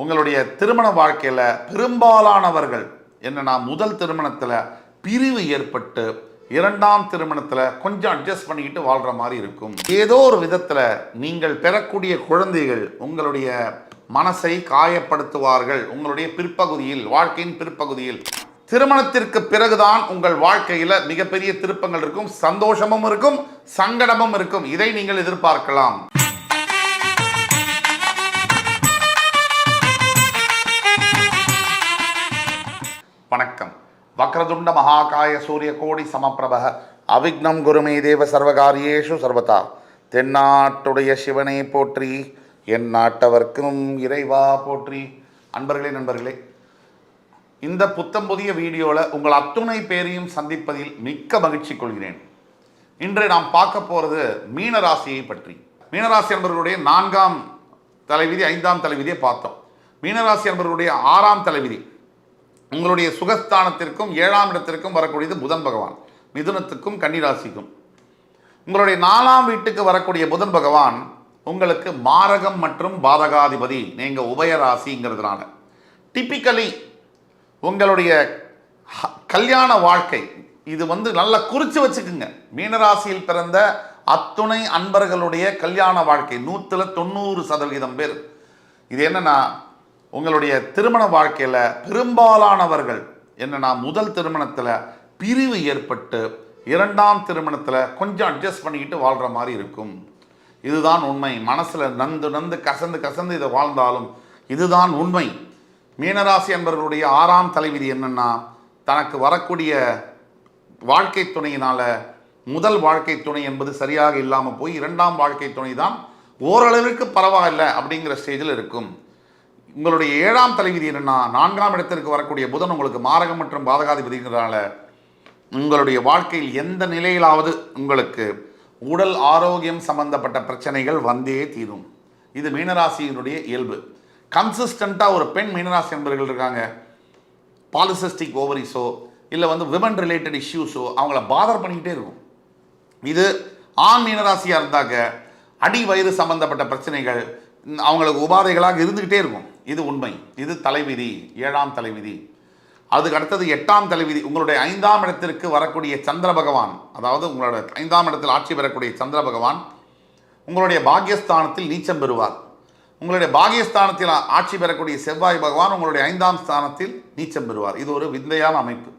உங்களுடைய திருமண வாழ்க்கையில் பெரும்பாலானவர்கள் என்னென்னா முதல் திருமணத்தில் பிரிவு ஏற்பட்டு இரண்டாம் திருமணத்தில் கொஞ்சம் அட்ஜஸ்ட் பண்ணிக்கிட்டு வாழ்கிற மாதிரி இருக்கும். ஏதோ ஒரு விதத்தில் நீங்கள் பெறக்கூடிய குழந்தைகள் உங்களுடைய மனசை காயப்படுத்துவார்கள். உங்களுடைய பிற்பகுதியில் வாழ்க்கையின் பிற்பகுதியில். திருமணத்திற்கு பிறகுதான் உங்கள் வாழ்க்கையில் மிகப்பெரிய திருப்பங்கள் இருக்கும். சந்தோஷமும் இருக்கும் சங்கடமும் இருக்கும். இதை நீங்கள் எதிர்பார்க்கலாம். வக்ரதுண்ட மகாகாய சூரிய கோடி சமப்பிரபக. அவிக்னம் குருமே தேவ சர்வகாரியேஷு சர்வதா. தென்னாட்டுடைய சிவனை போற்றி என் நாட்டவர்க்கும் இறைவா போற்றி. அன்பர்களே நண்பர்களே இந்த புத்தம் புதிய வீடியோவில் உங்கள் அத்துணை பேரையும் சந்திப்பதில் மிக்க மகிழ்ச்சி கொள்கிறேன். இன்று நாம் பார்க்க போகிறது மீனராசியை பற்றி. மீனராசி என்பவர்களுடைய நான்காம் தலைவிதி ஐந்தாம் தலைவிதியை பார்த்தோம். மீனராசி என்பவர்களுடைய ஆறாம் தலைவிதி உங்களுடைய சுகஸ்தானத்திற்கும் ஏழாம் இடத்திற்கும் வரக்கூடியது புதன் பகவான். மிதுனத்துக்கும் கன்னிராசிக்கும். உங்களுடைய நாலாம் வீட்டுக்கு வரக்கூடிய புதன் பகவான் உங்களுக்கு மாரகம் மற்றும் பாதகாதிபதி நீங்கள் உபயராசிங்கிறதுனால டிப்பிக்கலி உங்களுடைய கல்யாண வாழ்க்கை இது வந்து நல்லா குறித்து வச்சுக்குங்க. மீனராசியில் பிறந்த அத்துணை அன்பர்களுடைய கல்யாண வாழ்க்கை நூற்றில் தொண்ணூறு சதவிகிதம் பேர். இது என்னென்னா உங்களுடைய திருமண வாழ்க்கையில் பெரும்பாலானவர்கள் என்னன்னா முதல் திருமணத்தில் பிரிவு ஏற்பட்டு இரண்டாம் திருமணத்தில் கொஞ்சம் அட்ஜஸ்ட் பண்ணிக்கிட்டு வாழ்கிற மாதிரி இருக்கும். இதுதான் உண்மை. மனசில் நந்து நந்து கசந்து கசந்து இதை வாழ்ந்தாலும் இதுதான் உண்மை. மீனராசி என்பவர்களுடைய ஆறாம் தலைவிதி என்னென்னா தனக்கு வரக்கூடிய வாழ்க்கை துணையினால் முதல் வாழ்க்கை துணை என்பது சரியாக இல்லாமல் போய் இரண்டாம் வாழ்க்கை துணை தான் ஓரளவிற்கு பரவாயில்லை அப்படிங்கிற ஸ்டேஜில் இருக்கும். உங்களுடைய ஏழாம் தலைவிதி என்னென்னா நான்காம் இடத்திற்கு வரக்கூடிய புதன் உங்களுக்கு மாரகம் மற்றும் பாதகாதிபதிங்கிறனால உங்களுடைய வாழ்க்கையில் எந்த நிலையிலாவது உங்களுக்கு உடல் ஆரோக்கியம் சம்பந்தப்பட்ட பிரச்சனைகள் வந்தே தீரும். இது மீனராசியினுடைய இயல்பு. கன்சிஸ்டண்ட்டாக ஒரு பெண் மீனராசி என்பவர்கள் இருக்காங்க. பாலிசிஸ்டிக் ஓவரிஸோ இல்லை வந்து விமன் ரிலேட்டட் இஷ்யூஸோ அவங்கள பாதர் பண்ணிக்கிட்டே இருக்கும். இது ஆண் மீனராசியாக இருந்தாக்க அடி வயிறு சம்பந்தப்பட்ட பிரச்சனைகள் அவங்களுக்கு உபாதைகளாக இருந்துக்கிட்டே இருக்கும். இது உண்மை. இது தலைவிதி ஏழாம் தலைவிதி. அதுக்கு அடுத்தது எட்டாம் தலைவிதி. உங்களுடைய ஐந்தாம் இடத்திற்கு வரக்கூடிய சந்திர பகவான் அதாவது உங்களோட ஐந்தாம் இடத்தில் ஆட்சி பெறக்கூடிய சந்திர பகவான் உங்களுடைய பாக்யஸ்தானத்தில் நீச்சம் பெறுவார். உங்களுடைய பாக்யஸ்தானத்தில் ஆட்சி பெறக்கூடிய செவ்வாய் பகவான் உங்களுடைய ஐந்தாம் ஸ்தானத்தில் நீச்சம் பெறுவார். இது ஒரு விந்தையான அமைப்பு.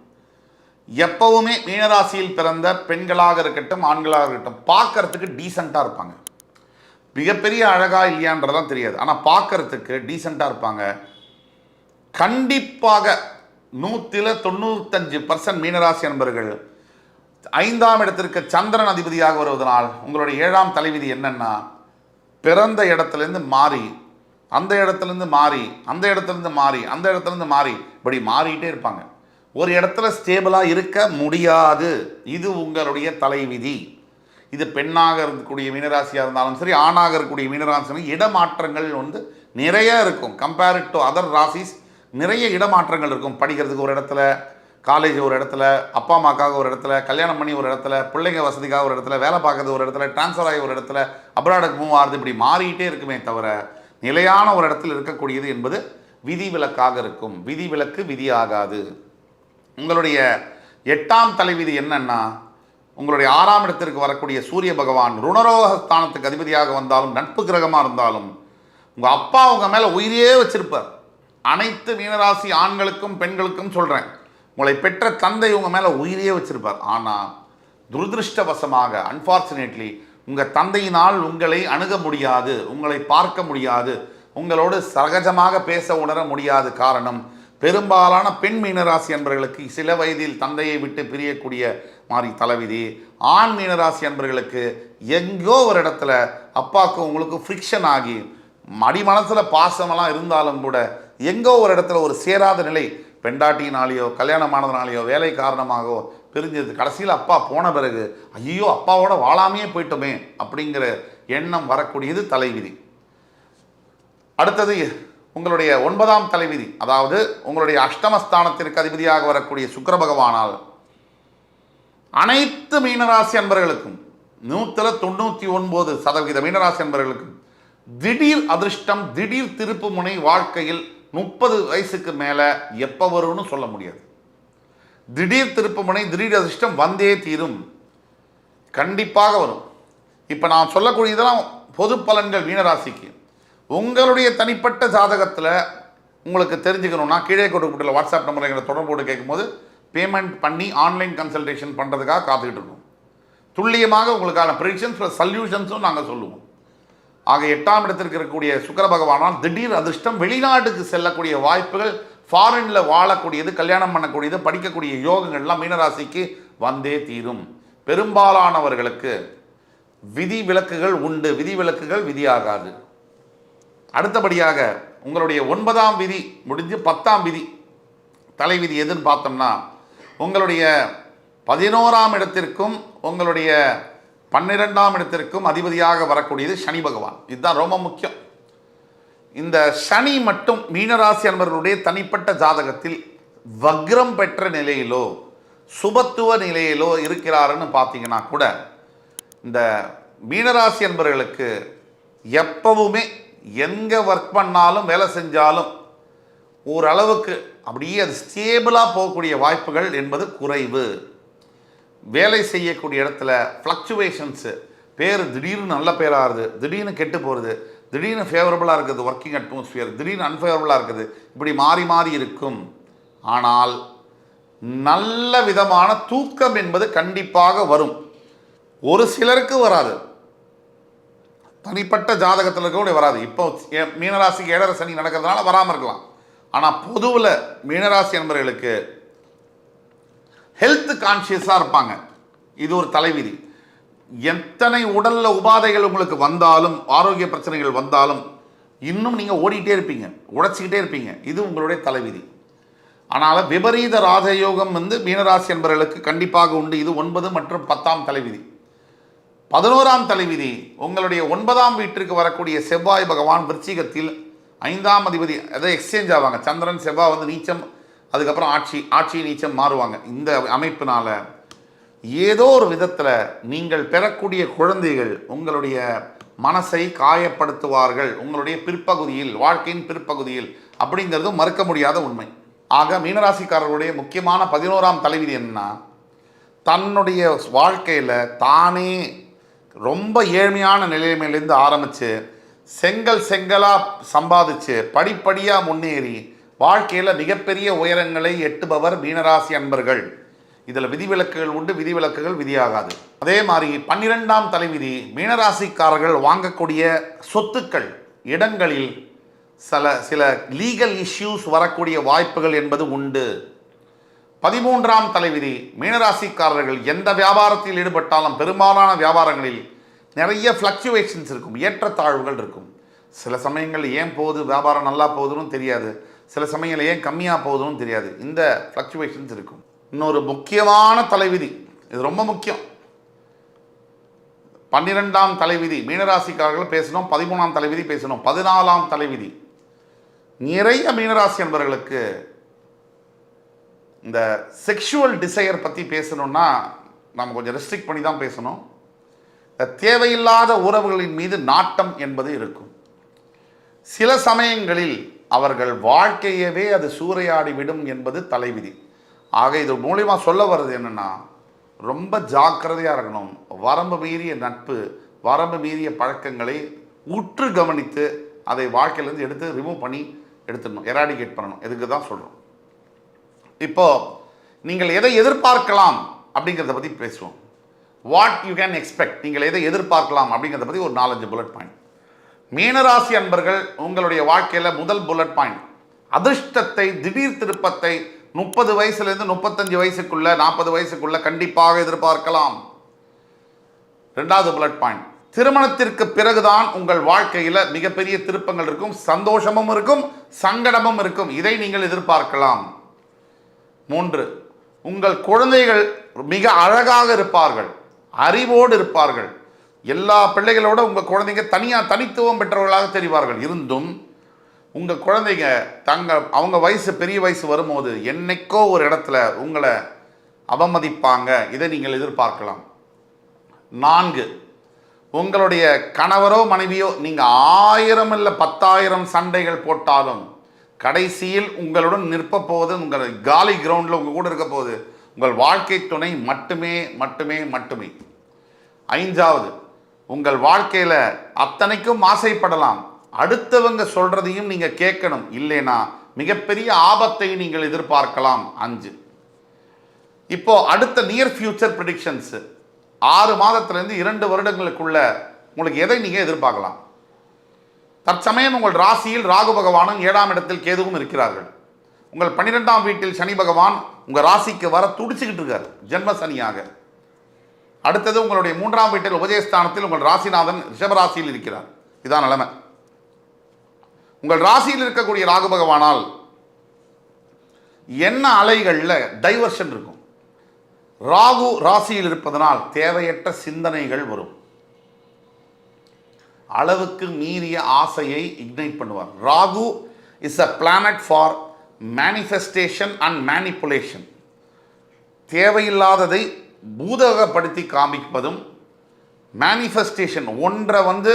எப்பவுமே மீனராசியில் பிறந்த பெண்களாக இருக்கட்டும் ஆண்களாக இருக்கட்டும் பார்க்கறதுக்கு டீசெண்டாக இருப்பாங்க. மிகப்பெரிய அழகா இல்லையான்றதான் தெரியாது. ஆனால் பார்க்கறதுக்கு டீசெண்டாக இருப்பாங்க. கண்டிப்பாக நூற்றில் தொண்ணூத்தஞ்சு பர்சன்ட் மீனராசி நண்பர்கள் ஐந்தாம் இடத்திற்கு சந்திரன் அதிபதியாக வருவதனால் உங்களுடைய ஏழாம் தலைவிதி என்னென்னா பிறந்த இடத்துலேருந்து மாறி அந்த இடத்துலேருந்து மாறி அந்த இடத்துலேருந்து மாறி அந்த இடத்துலேருந்து மாறி இப்படி மாறிட்டே இருப்பாங்க. ஒரு இடத்துல ஸ்டேபிளாக இருக்க முடியாது. இது உங்களுடைய தலைவிதி. இது பெண்ணாக இருக்கக்கூடிய மீனராசியாக இருந்தாலும் சரி ஆணாக இருக்கக்கூடிய மீனராசி இடமாற்றங்கள் வந்து நிறைய இருக்கும். கம்பேரிட் டு அதர் ராசிஸ் நிறைய இடமாற்றங்கள் இருக்கும். படிக்கிறதுக்கு ஒரு இடத்துல காலேஜ் ஒரு இடத்துல அப்பா அம்மாக்காக ஒரு இடத்துல கல்யாணம் பண்ணி ஒரு இடத்துல பிள்ளைங்க வசதிக்காக ஒரு இடத்துல வேலை பார்க்கறது ஒரு இடத்துல ட்ரான்ஸ்ஃபர் ஆகி ஒரு இடத்துல அப்ராடுக்கு மூவ் ஆகுது இப்படி மாறிக்கிட்டே இருக்குமே தவிர நிலையான ஒரு இடத்துல இருக்கக்கூடியது என்பது விதிவிலக்காக இருக்கும். விதிவிலக்கு விதியாகாது. உங்களுடைய எட்டாம் தலைவிதி என்னன்னா உங்களுடைய ஆறாம் இடத்திற்கு வரக்கூடிய சூரிய பகவான் ருணரோக ஸ்தானத்துக்கு அதிபதியாக வந்தாலும் நட்பு கிரகமாக இருந்தாலும் உங்கள் அப்பா உங்கள் மேலே உயிரியே வச்சிருப்பார். அனைத்து மீனராசி ஆண்களுக்கும் பெண்களுக்கும் சொல்கிறேன் உங்களை பெற்ற தந்தை உங்கள் மேலே உயிரியே வச்சிருப்பார். ஆனால் துரதிருஷ்டவசமாக அன்ஃபார்ச்சுனேட்லி உங்கள் தந்தையினால் உங்களை அணுக முடியாது உங்களை பார்க்க முடியாது உங்களோடு சகஜமாக பேச உணர முடியாது காரணம் பெரும்பாலான பெண் மீனராசி என்பவர்களுக்கு சில வயதில் தந்தையை விட்டு பிரியக்கூடிய மாதிரி தலைவிதி. ஆண் மீனராசி என்பவர்களுக்கு எங்கோ ஒரு இடத்துல அப்பாவுக்கு உங்களுக்கு ஃப்ரிக்ஷன் ஆகி மடி மனசில் பாசமெல்லாம் இருந்தாலும் கூட எங்கோ ஒரு இடத்துல ஒரு சேராத நிலை பெண்டாட்டினாலேயோ கல்யாணமானதுனாலேயோ வேலை காரணமாகவோ பிரிஞ்சது. கடைசியில் அப்பா போன பிறகு ஐயோ அப்பாவோட வாழாமையே போயிட்டோமே அப்படிங்கிற எண்ணம் வரக்கூடியது தலைவிதி. அடுத்தது உங்களுடைய ஒன்பதாம் தலைவிதி அதாவது உங்களுடைய அஷ்டமஸ்தானத்திற்கு அதிபதியாக வரக்கூடிய சுக்கர பகவானால் அனைத்து மீனராசி அன்பர்களுக்கும் நூற்றில் தொண்ணூற்றி ஒன்பது சதவிகித மீனராசி அன்பர்களுக்கும் திடீர் அதிர்ஷ்டம் திடீர் திருப்பு முனை வாழ்க்கையில் முப்பது வயசுக்கு மேலே எப்போ வரும்னு சொல்ல முடியாது. திடீர் திருப்பு முனை திடீர் அதிர்ஷ்டம் வந்தே தீரும். கண்டிப்பாக வரும். இப்போ நான் சொல்லக்கூடியதெல்லாம் பொது பலன்கள் மீனராசிக்கு. உங்களுடைய தனிப்பட்ட ஜாதகத்தில் உங்களுக்கு தெரிஞ்சுக்கணும்னா கீழே கொடுக்கப்பட்டுள்ள வாட்ஸ்அப் நம்பர் எங்களை தொடர்போடு கேட்கும்போது பேமெண்ட் பண்ணி ஆன்லைன் கன்சல்டேஷன் பண்ணுறதுக்காக காத்துக்கிட்டு இருக்கோம். துல்லியமாக உங்களுக்கான ப்ரிடிக்ஷன்ஸ் ப்ளஸ் சல்யூஷன்ஸும் நாங்கள் சொல்லுவோம். ஆக எட்டாம் இடத்திற்கு இருக்கக்கூடிய சுக்கர பகவானால் திடீர் அதிர்ஷ்டம் வெளிநாட்டுக்கு செல்லக்கூடிய வாய்ப்புகள் ஃபாரினில் வாழக்கூடியது கல்யாணம் பண்ணக்கூடியது படிக்கக்கூடிய யோகங்கள்லாம் மீனராசிக்கு வந்தே தீரும். பெரும்பாலானவர்களுக்கு விதி விலக்குகள் உண்டு. விதி விலக்குகள் விதியாகாது. அடுத்தபடியாக உங்களுடைய ஒன்பதாம் விதி முடிஞ்சு பத்தாம் விதி தலைவிதி எதுன்னு பார்த்தோம்னா உங்களுடைய பதினோராம் இடத்திற்கும் உங்களுடைய பன்னிரெண்டாம் இடத்திற்கும் அதிபதியாக வரக்கூடியது சனி பகவான். இதுதான் ரொம்ப முக்கியம். இந்த சனி மட்டும் மீனராசி அன்பர்களுடைய தனிப்பட்ட ஜாதகத்தில் வக்ரம் பெற்ற நிலையிலோ சுபத்துவ நிலையிலோ இருக்கிறாருன்னு பார்த்தீங்கன்னா கூட இந்த மீனராசி அன்பர்களுக்கு எப்பவுமே எங்கே ஒர்க் பண்ணாலும் வேலை செஞ்சாலும் ஓரளவுக்கு அப்படியே அது ஸ்டேபிளாக போகக்கூடிய வாய்ப்புகள் என்பது குறைவு. வேலை செய்யக்கூடிய இடத்துல ஃப்ளக்சுவேஷன்ஸு பேர் திடீர்னு நல்ல பேராகுது திடீர்னு கெட்டு போகிறது திடீர்னு ஃபேவரபுளாக இருக்குது ஒர்க்கிங் அட்மாஸ்ஃபியர் திடீர்னு அன்ஃபேவரபுளாக இருக்குது இப்படி மாறி மாறி இருக்கும். ஆனால் நல்ல விதமான தூக்கம் என்பது கண்டிப்பாக வரும். ஒரு சிலருக்கு வராது. தனிப்பட்ட ஜாதகத்தில் இருக்கக்கூடிய வராது. இப்போ ஏ- மீனராசிக்கு ஏழரை சனி நடக்கிறதுனால வராமல் இருக்கலாம். ஆனால் பொதுவில் மீனராசி நண்பர்களுக்கு ஹெல்த் கான்ஷியஸாக இருப்பாங்க. இது ஒரு தலைவிதி. எத்தனை உடலில் உபாதைகள் உங்களுக்கு வந்தாலும் ஆரோக்கிய பிரச்சனைகள் வந்தாலும் இன்னும் நீங்கள் ஓடிட்டே இருப்பீங்க. உழைச்சிக்கிட்டே இருப்பீங்க. இது உங்களுடைய தலைவிதி. ஆனால் விபரீத ராஜயோகம் வந்து மீனராசி என்பவர்களுக்கு கண்டிப்பாக உண்டு. இது ஒன்பது மற்றும் பத்தாம் தலைவிதி. பதினோராம் தலைவிதி உங்களுடைய ஒன்பதாம் வீட்டிற்கு வரக்கூடிய செவ்வாய் பகவான் விருச்சிகத்தில் ஐந்தாம் அதிபதி அதை எக்ஸ்சேஞ்ச் ஆவாங்க. சந்திரன் செவ்வாய் வந்து நீச்சம் அதுக்கப்புறம் ஆட்சி ஆட்சி நீச்சம் மாறுவாங்க. இந்த அமைப்பினால் ஏதோ ஒரு விதத்தில் நீங்கள் பெறக்கூடிய குழந்தைகள் உங்களுடைய மனசை காயப்படுத்துவார்கள். உங்களுடைய பிற்பகுதியில் வாழ்க்கையின் பிற்பகுதியில் அப்படிங்கிறதும் மறுக்க முடியாத உண்மை. ஆக மீனராசிக்காரர்களுடைய முக்கியமான பதினோராம் தலைவிதி என்னன்னா தன்னுடைய வாழ்க்கையில் தானே ரொம்ப ஏழ்மையான நிலைமையிலேருந்து ஆரம்பித்து செங்கல் செங்கலாக சம்பாதிச்சு படிப்படியாக முன்னேறி வாழ்க்கையில் மிகப்பெரிய உயரங்களை எட்டுபவர் மீனராசி அன்பர்கள். இதில் விதிவிலக்குகள் உண்டு விதிவிலக்குகள் விதியாகாது. அதே மாதிரி பன்னிரெண்டாம் தலைவிதி மீனராசிக்காரர்கள் வாங்கக்கூடிய சொத்துக்கள் இடங்களில் சில சில லீகல் இஷ்யூஸ் வரக்கூடிய வாய்ப்புகள் என்பது உண்டு. பதிமூன்றாம் தலைவிதி மீனராசிக்காரர்கள் எந்த வியாபாரத்தில் ஈடுபட்டாலும் பெரும்பாலான வியாபாரங்களில் நிறைய ஃப்ளக்சுவேஷன்ஸ் இருக்கும் ஏற்றத்தாழ்வுகள் இருக்கும். சில சமயங்கள் ஏன் போகுது வியாபாரம் நல்லா போகுதுன்னு தெரியாது. சில சமயங்கள் ஏன் கம்மியாக போகுதுன்னு தெரியாது. இந்த ஃப்ளக்சுவேஷன்ஸ் இருக்கும். இன்னொரு முக்கியமான தலைவிதி இது ரொம்ப முக்கியம். பன்னிரெண்டாம் தலைவிதி மீனராசிக்காரர்கள் பேசணும் பதிமூணாம் தலைவிதி பேசணும் பதினாலாம் தலைவிதி. நிறைய மீனராசி என்பவர்களுக்கு இந்த செக்ஷுவல் டிசையர் பற்றி பேசணும்னா நம்ம கொஞ்சம் ரெஸ்ட்ரிக்ட் பண்ணி தான் பேசணும் தேவையில்லாத உறவுகளின் மீது நாட்டம் என்பது இருக்கும். சில சமயங்களில் அவர்கள் வாழ்க்கையவே அது சூறையாடி விடும் என்பது தலைவிதி. ஆக இது மூலிமா சொல்ல வர்றது என்னன்னா ரொம்ப ஜாக்கிரதையாக இருக்கணும். வரம்பு மீறிய நட்பு வரம்பு மீறிய பழக்கங்களை உற்று கவனித்து அதை வாழ்க்கையிலேருந்து எடுத்து ரிமூவ் பண்ணி எடுத்துடணும் எராடிகேட் பண்ணணும். இதுக்கு தான் சொல்கிறோம் இப்போ நீங்கள் எதை எதிர்பார்க்கலாம் அப்படிங்கிறத பற்றி பேசுவோம். வாட் யூ கேன் எக்ஸ்பெக்ட் நீங்கள் எதை எதிர்பார்க்கலாம் அப்படிங்கிறத பற்றி ஒரு நாலஞ்சு புல்லட் பாயிண்ட் மீனராசி அன்பர்கள் உங்களுடைய வாழ்க்கையில் முதல் புல்லட் பாயிண்ட் அதிர்ஷ்டத்தை திடீர் திருப்பத்தை முப்பது வயசுலேருந்து முப்பத்தஞ்சு வயசுக்குள்ள நாற்பது வயசுக்குள்ள கண்டிப்பாக எதிர்பார்க்கலாம். ரெண்டாவது புல்லட் பாயிண்ட் திருமணத்திற்கு பிறகுதான் உங்கள் வாழ்க்கையில் மிகப்பெரிய திருப்பங்கள் இருக்கும் சந்தோஷமும் இருக்கும் சங்கடமும் இருக்கும். இதை நீங்கள் எதிர்பார்க்கலாம். மூன்று உங்கள் குழந்தைகள் மிக அழகாக இருப்பார்கள் அறிவோடு இருப்பார்கள். எல்லா பிள்ளைகளோட உங்கள் குழந்தைங்க தனியாக தனித்துவம் பெற்றவர்களாக தெரிவார்கள். இருந்தும் உங்கள் குழந்தைங்க தங்க அவங்க வயசு பெரிய வயசு வரும்போது என்னைக்கோ ஒரு இடத்துல உங்களை அவமதிப்பாங்க. இதை நீங்கள் எதிர்பார்க்கலாம். நான்கு உங்களுடைய கணவரோ மனைவியோ நீங்கள் ஆயிரம் இல்லை பத்தாயிரம் சண்டைகள் போட்டாலும் கடைசியில் உங்களுடன் நிற்ப போவது உங்கள் காலி கிரவுண்டில் உங்கள் கூட இருக்க போகுது உங்கள் வாழ்க்கை துணை மட்டுமே மட்டுமே மட்டுமே. ஐந்தாவது உங்கள் வாழ்க்கையில் அத்தனைக்கும் ஆசைப்படலாம். அடுத்தவங்க சொல்கிறதையும் நீங்கள் கேட்கணும். இல்லைனா மிகப்பெரிய ஆபத்தை நீங்கள் எதிர்பார்க்கலாம். அஞ்சு இப்போ அடுத்த நியர் ஃபியூச்சர் ப்ரிடிக்ஷன்ஸு ஆறு மாதத்துலேருந்து இரண்டு வருடங்களுக்குள்ள உங்களுக்கு எதை நீங்கள் எதிர்பார்க்கலாம்? தற்சமயம் உங்கள் ராசியில் ராகு பகவானும் ஏழாம் இடத்தில் கேதுவும் இருக்கிறார்கள். உங்கள் பன்னிரெண்டாம் வீட்டில் சனி பகவான் உங்கள் ராசிக்கு வர துடிச்சுக்கிட்டு இருக்கார். ஜென்ம சனியாக. அடுத்தது உங்களுடைய மூன்றாம் வீட்டில் உபஜயஸ்தானத்தில் உங்கள் ராசிநாதன் ரிஷபராசியில் இருக்கிறார். இதான் நிலைமை. உங்கள் ராசியில் இருக்கக்கூடிய ராகு பகவானால் என்ன அலைகளில் டைவர்ஷன் இருக்கும். ராகு ராசியில் இருப்பதனால் தேவையற்ற சிந்தனைகள் வரும். அளவுக்கு மீறிய ஆசையை இக்னைட் பண்ணுவார். Rahu is a planet for manifestation and manipulation தேவையில்லாததை பூதகப்படுத்தி காமிப்பதும் மேனிஃபெஸ்டேஷன் ஒன்றை வந்து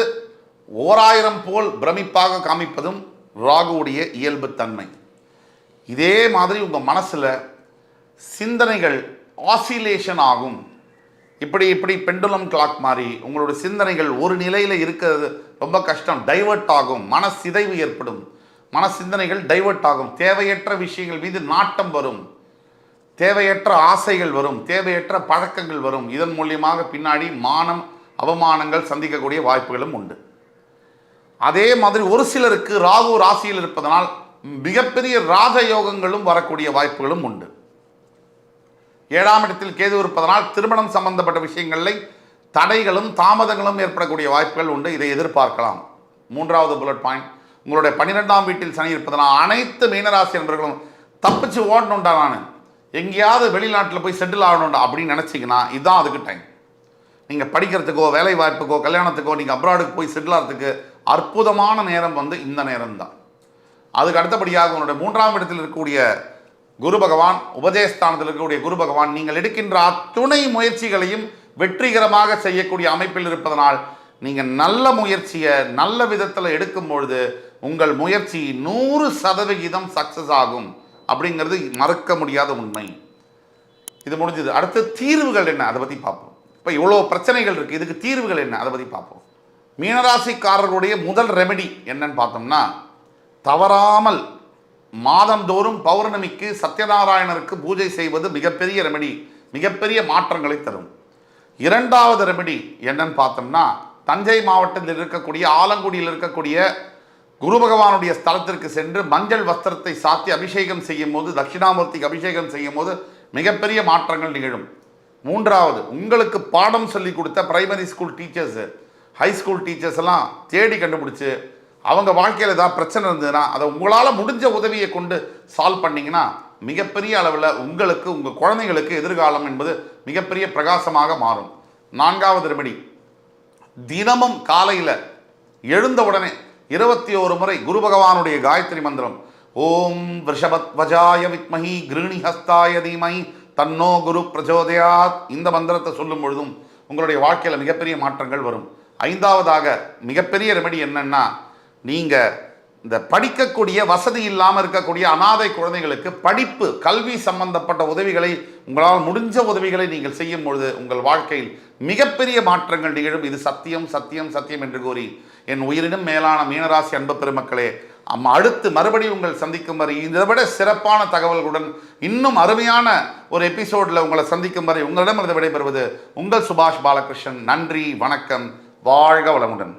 ஓராயிரம் போல் பிரமிப்பாக காமிப்பதும் ராகுவுடைய இயல்புத்தன்மை இதே மாதிரி உங்கள் மனசில் சிந்தனைகள் ஆசிலேஷன் ஆகும். இப்படி இப்படி பெண்டுலம் கிளாக் மாதிரி உங்களுடைய சிந்தனைகள் ஒரு நிலையில் இருக்கிறது ரொம்ப கஷ்டம். டைவர்ட் ஆகும். மன சிதைவு ஏற்படும். மன சிந்தனைகள் டைவர்ட் ஆகும். தேவையற்ற விஷயங்கள் மீது நாட்டம் வரும். தேவையற்ற ஆசைகள் வரும். தேவையற்ற பழக்கங்கள் வரும். இதன் மூலியமாக பின்னாடி மானம் அவமானங்கள் சந்திக்கக்கூடிய வாய்ப்புகளும் உண்டு. அதே மாதிரி ஒரு சிலருக்கு ராகு ராசியில் இருப்பதனால் மிகப்பெரிய ராஜயோகங்களும் வரக்கூடிய வாய்ப்புகளும் உண்டு. ஏழாம் இடத்தில் கேது இருப்பதனால் திருமணம் சம்பந்தப்பட்ட விஷயங்களில் தடைகளும் தாமதங்களும் ஏற்படக்கூடிய வாய்ப்புகள் உண்டு. இதை எதிர்பார்க்கலாம். மூன்றாவது புல்லட் பாயிண்ட் உங்களுடைய பன்னிரெண்டாம் வீட்டில் சனி இருப்பதனால் அனைத்து மீனராசி நண்பர்களும் தப்பிச்சு ஓடணுண்டா நான். எங்கேயாவது வெளிநாட்டில் போய் செட்டில் ஆகணும்டா அப்படின்னு நினச்சிங்கன்னா இதுதான் அதுக்கு டைம் நீங்கள் படிக்கிறதுக்கோ வேலை வாய்ப்புக்கோ கல்யாணத்துக்கோ நீங்கள் அப்ராடுக்கு போய் செட்டில் ஆகிறதுக்கு அற்புதமான நேரம் வந்து இந்த நேரம் தான் அதுக்கு அடுத்தபடியாக உங்களுடைய மூன்றாம் இடத்தில் இருக்கக்கூடிய குரு பகவான் உபதேஸ்தானத்தில் இருக்கக்கூடிய குரு பகவான் நீங்கள் எடுக்கின்ற அத்துணை முயற்சிகளையும் வெற்றிகரமாக செய்யக்கூடிய அமைப்பில் இருப்பதனால் நீங்கள் நல்ல முயற்சியை நல்ல விதத்தில் எடுக்கும் பொழுது உங்கள் முயற்சி நூறு சதவிகிதம் சக்ஸஸ் ஆகும். அப்படிங்கிறது மறக்க முடியாத உண்மை. இது முடிஞ்சது. அடுத்து தீர்வுகள் என்ன? அதை பற்றி பார்ப்போம். இப்போ இவ்வளோ பிரச்சனைகள் இருக்குது இதுக்கு தீர்வுகள் என்ன? அதை பற்றி பார்ப்போம். மீனராசிக்காரர்களுடைய முதல் ரெமெடி என்னன்னு பார்த்தோம்னா தவறாமல் மாதந்தோறும் பௌர்ணமிக்கு சத்யநாராயணருக்கு பூஜை செய்வது மிகப்பெரிய ரெமெடி மிகப்பெரிய மாற்றங்களை தரும். இரண்டாவது ரெமெடி என்னன்னு பார்த்தோம்னா தஞ்சை மாவட்டத்தில் இருக்கக்கூடிய ஆலங்குடியில் இருக்கக்கூடிய குரு பகவானுடைய ஸ்தலத்திற்கு சென்று மஞ்சள் வஸ்திரத்தை சாத்தி அபிஷேகம் செய்யும் போது தட்சிணாமூர்த்திக்கு அபிஷேகம் செய்யும் போது மிகப்பெரிய மாற்றங்கள் நிகழும். மூன்றாவது உங்களுக்கு பாடம் சொல்லி கொடுத்த primary school teachers high school teachers எல்லாம் தேடி கண்டுபிடிச்சு அவங்க வாழ்க்கையில் ஏதாவது பிரச்சனை இருந்ததுன்னா அதை உங்களால் முடிஞ்ச உதவியை கொண்டு சால்வ் பண்ணிங்கன்னா மிகப்பெரிய அளவில் உங்களுக்கு உங்கள் குழந்தைங்களுக்கு எதிர்காலம் என்பது மிகப்பெரிய பிரகாசமாக மாறும். நான்காவது ரெமடி தினமும் காலையில் எழுந்த உடனே இருபத்தி ஒரு முறை குரு பகவானுடைய காயத்ரி மந்திரம். ஓம் ரிஷபத்வஜாய வித்மஹி கிருணி ஹஸ்தாய தீமஹி தன்னோ குரு பிரச்சோதயாத். இந்த மந்திரத்தை சொல்லும் பொழுதும் உங்களுடைய வாழ்க்கையில் மிகப்பெரிய மாற்றங்கள் வரும். ஐந்தாவதாக மிகப்பெரிய ரெமெடி என்னென்னா நீங்கள் இந்த படிக்கக்கூடிய வசதி இல்லாமல் இருக்கக்கூடிய அனாதை குழந்தைகளுக்கு படிப்பு கல்வி சம்பந்தப்பட்ட உதவிகளை உங்களால் முடிஞ்ச உதவிகளை நீங்கள் செய்யும் பொழுது உங்கள் வாழ்க்கையில் மிகப்பெரிய மாற்றங்கள் நிகழும். இது சத்தியம் சத்தியம் சத்தியம் என்று கூறி என் உயிரினும் மேலான மீனராசி அன்பு பெருமக்களே அம் அடுத்து மறுபடியும் உங்கள் சந்திக்கும் வரை இதை விட சிறப்பான தகவல்களுடன் இன்னும் அருமையான ஒரு எபிசோடில் உங்களை சந்திக்கும் வரை உங்களிடமிருந்து விடைபெறுவது உங்கள் சுபாஷ் பாலகிருஷ்ணன். நன்றி வணக்கம் வாழ்க வளமுடன்.